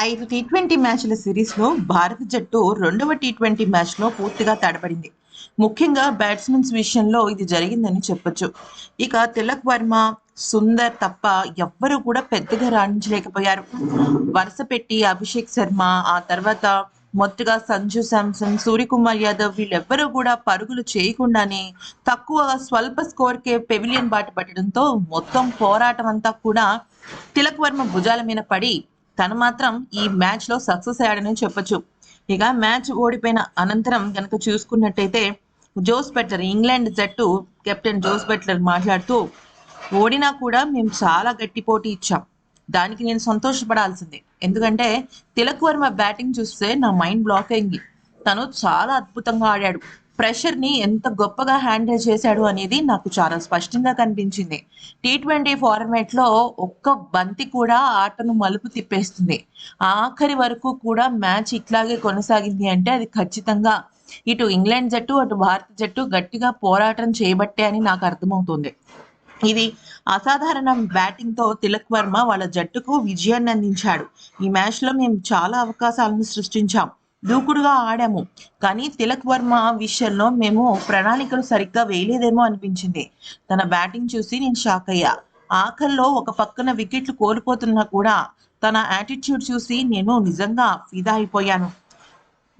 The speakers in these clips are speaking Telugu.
ఐదు టీ ట్వంటీ మ్యాచ్ల సిరీస్లో భారత జట్టు రెండవ టీ ట్వంటీ మ్యాచ్లో పూర్తిగా తడబడింది ముఖ్యంగా బ్యాట్స్మెన్స్ విషయంలో ఇది జరిగిందని చెప్పొచ్చు. ఇక తిలక్ వర్మ సుందర్ తప్ప ఎవ్వరూ కూడా పెద్దగా రాణించలేకపోయారు. వరుస పెట్టి అభిషేక్ శర్మ ఆ తర్వాత మొత్తగా సంజు శాంసన్ సూర్యకుమార్ యాదవ్ వీళ్ళెవ్వరూ కూడా పరుగులు చేయకుండానే తక్కువ స్వల్ప స్కోర్కే పెవిలియన్ బాట పట్టడంతో మొత్తం పోరాటం అంతా కూడా తిలక్ వర్మ భుజాల మీద పడి తను మాత్రం ఈ మ్యాచ్లో సక్సెస్ అయ్యాడని చెప్పొచ్చు. ఇక మ్యాచ్ ఓడిపోయిన అనంతరం కనుక చూసుకున్నట్టయితే జోస్ బెట్లర్ ఇంగ్లాండ్ జట్టు కెప్టెన్ జోస్ బెట్లర్ మాట్లాడుతూ ఓడినా కూడా మేము చాలా గట్టి పోటీ ఇచ్చాం. దానికి నేను సంతోషపడాల్సిందే. ఎందుకంటే తిలక్ వర్మ బ్యాటింగ్ చూస్తే నా మైండ్ బ్లాక్ అయింది. తను చాలా అద్భుతంగా ఆడాడు. ప్రెషర్ని ఎంత గొప్పగా హ్యాండిల్ చేశాడు అనేది నాకు చాలా స్పష్టంగా కనిపించింది. టీ ట్వంటీ ఫార్మాట్లో ఒక్క బంతి కూడా ఆటను మలుపు తిప్పేస్తుంది. ఆఖరి వరకు కూడా మ్యాచ్ ఇట్లాగే కొనసాగింది అంటే అది ఖచ్చితంగా ఇటు ఇంగ్లాండ్ జట్టు అటు భారత జట్టు గట్టిగా పోరాటం చేయబట్టే అని నాకు అర్థమవుతుంది. ఇది అసాధారణ బ్యాటింగ్తో తిలక్ వర్మ వాళ్ళ జట్టుకు విజయాన్ని అందించాడు. ఈ మ్యాచ్లో మేము చాలా అవకాశాలను సృష్టించాం. దూకుడుగా ఆడాము. కానీ తిలక్ వర్మ విషయంలో మేము ప్రణాళికలు సరిగ్గా వేయలేదేమో అనిపించింది. తన బ్యాటింగ్ చూసి నేను షాక్ అయ్యా. ఆఖల్లో ఒక పక్కన వికెట్లు కోల్పోతున్నా కూడా తన యాటిట్యూడ్ చూసి నేను నిజంగా ఫిదా అయిపోయాను.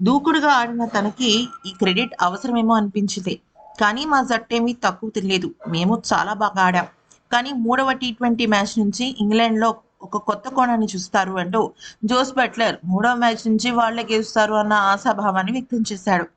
దూకుడుగా ఆడిన తనకి ఈ క్రెడిట్ అవసరమేమో అనిపించింది. కానీ మా జట్టు తక్కువ తినలేదు. మేము చాలా బాగా ఆడాం. కానీ మూడవ టీ ట్వంటీ మ్యాచ్ నుంచి ఇంగ్లాండ్లో ఒక కొత్త కోణాన్ని చూస్తారు అంటూ జోస్ బట్లర్ మూడో మ్యాచ్ నుంచి వాళ్ళే గెలుస్తారు అన్న ఆశాభావాన్ని వ్యక్తం చేశాడు.